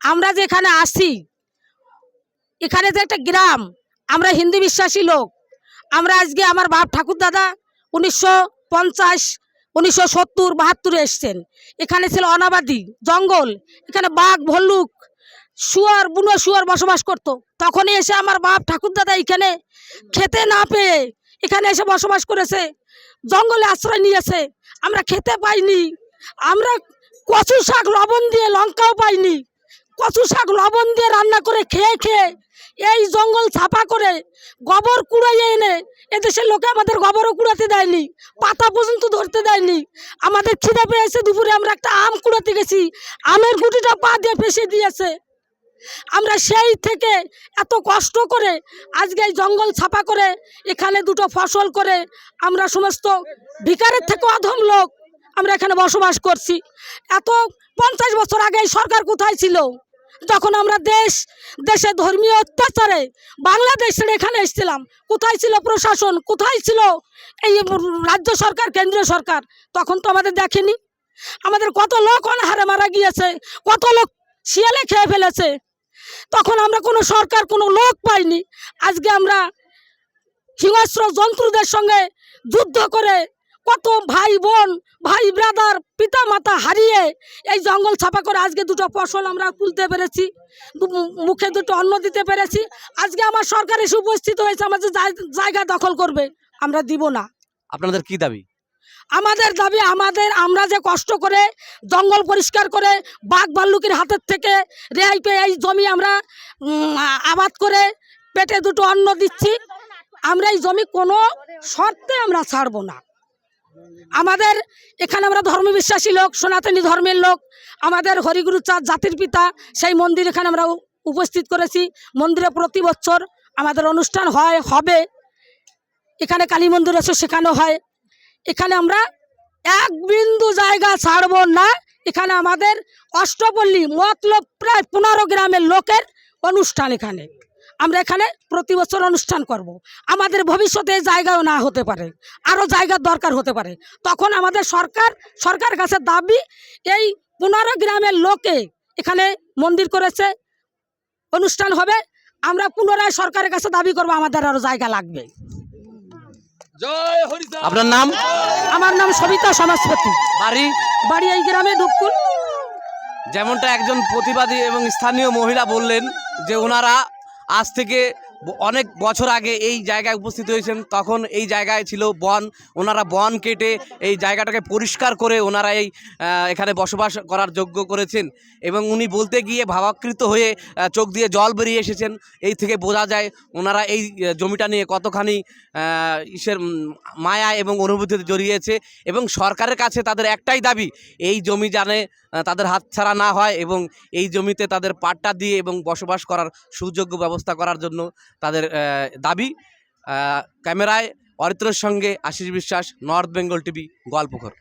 আমরা যে এখানে আসি, এখানে যে একটা গ্রাম, আমরা হিন্দু বিশ্বাসী লোক। আমরা আজকে আমার বাপ ঠাকুর দাদা উনিশশো পঞ্চাশ, উনিশশো সত্তর, বাহাত্তরে এসছেন। এখানে ছিল অনাবাদি, জঙ্গল, এখানে বাঘ, ভল্লুক, শুয়ার, বুনো শুয়ার বসবাস করত। তখনই এসে আমার বাপ ঠাকুর দাদা এখানে খেতে না পেয়ে এখানে এসে বসবাস করেছে, জঙ্গলে আশ্রয় নিয়েছে। আমরা খেতে পাইনি, আমরা কচু শাক, লবণ দিয়ে লঙ্কাও পাইনি। কচু শাক লবণ দিয়ে রান্না করে খেয়ে খেয়ে এই জঙ্গল ছাপা করে গোবর কুড়াইয়ে এনে এদেশের লোকে আমাদের গোবরও কুড়াতে দেয়নি, পাতা পর্যন্ত ধরতে দেয়নি। আমাদের খিদে পেয়েছে, দুপুরে আমরা একটা আম কুড়াতে গেছি, আমের গুটিটা পা দিয়ে ফেসে দিয়েছে। আমরা সেই থেকে এত কষ্ট করে আজকে এই জঙ্গল ছাপা করে এখানে দুটো ফসল করে আমরা সমস্ত ভিকারের থেকে অধম লোক। আমরা এখানে বসবাস করছি। এত পঞ্চাশ বছর আগে সরকার কোথায় ছিল? যখন আমরা দেশ, দেশে ধর্মীয় অত্যাচারে বাংলাদেশের এখানে এসেছিলাম, কোথায় ছিল প্রশাসন, কোথায় ছিল এই রাজ্য সরকার, কেন্দ্রীয় সরকার? তখন তো আমাদের দেখেনি। আমাদের কত লোক অনাহারে মারা গিয়েছে, কত লোক শিয়ালে খেয়ে ফেলেছে। তখন আমরা কোনো সরকার, কোনো লোক পাইনি। আজকে আমরা হিংস্র জন্তুদের সঙ্গে যুদ্ধ করে কত ভাই বোন ভাই ব্রাদার পিতা মাতা হারিয়ে এই জঙ্গল ছাপা করে আজকে দুটো ফসল আমরা তুলতে পেরেছি মুখে দুটো অন্ন দিতে পেরেছি। আজকে আমার সরকার এসে উপস্থিত হয়েছে আমাদের জায়- জায়গা দখল করবে আমরা দিব না। আপনাদের কি দাবি? আমাদের দাবি আমাদের আমরা যে কষ্ট করে জঙ্গল পরিষ্কার করে বাঘ ভাল্লুকের হাতের থেকে রেহাই পেয়ে এই জমি আমরা আবাদ করে পেটে দুটো অন্ন দিচ্ছি আমরা এই জমি কোনো শর্তে আমরা ছাড়বো না। আমাদের এখানে আমরা ধর্মবিশ্বাসী লোক, সনাতনী ধর্মের লোক, আমাদের হরিগুরু চাঁদ জাতির পিতা সেই মন্দির এখানে আমরা উপস্থিত করেছি। মন্দিরে প্রতি বছর আমাদের অনুষ্ঠান হয়, হবে। এখানে কালী মন্দির আছে, সেখানেও হয়। এখানে আমরা এক বিন্দু জায়গা ছাড়বো না। এখানে আমাদের অষ্টপল্লী মতলব প্রায় পনেরো গ্রামের লোকের অনুষ্ঠান এখানে। আমরা এখানে প্রতি বছর অনুষ্ঠান করব। আমাদের ভবিষ্যতে এই জায়গাও না হতে পারে আরও জায়গার দরকার হতে পারে। তখন আমাদের সরকার সরকার কাছে দাবি এই পনেরো গ্রামের লোকে এখানে মন্দির করেছে অনুষ্ঠান হবে আমরা পুনরায় সরকারের কাছে দাবি করব আমাদের আরও জায়গা লাগবে। আপনার নাম? আমার নাম সবিতা সমাজপতি। বাড়ি? বাড়ি এই গ্রামে ডুবকুল। যেমনটা একজন প্রতিবাদী এবং স্থানীয় মহিলা বললেন যে ওনারা আজ থেকে অনেক বছর আগে এই জায়গায় উপস্থিত হয়েছেন, তখন এই জায়গায় ছিল বন। ওনারা বন কেটে এই জায়গাটাকে পরিষ্কার করে ওনারা এই এখানে বসবাস করার যোগ্য করেছেন এবং উনি বলতে গিয়ে ভাবাকৃত হয়ে চোখ দিয়ে জল বেরিয়ে এসেছেন। এই থেকে বোঝা যায় ওনারা এই জমিটা নিয়ে কতখানি ইসের মায়া এবং অনুভূতিতে জড়িয়েছে এবং সরকারের কাছে তাদের একটাই দাবি, এই জমি জানে তাদের হাতছাড়া না হয় এবং এই জমিতে তাদের পাট্টা দিয়ে এবং বসবাস করার সুযোগ্য ব্যবস্থা করার জন্য তাদের দাবি ক্যামেরায় অরিত্রর সঙ্গে আশিস বিশ্বাস নর্থ বেঙ্গল টিভি গোয়ালপুকুর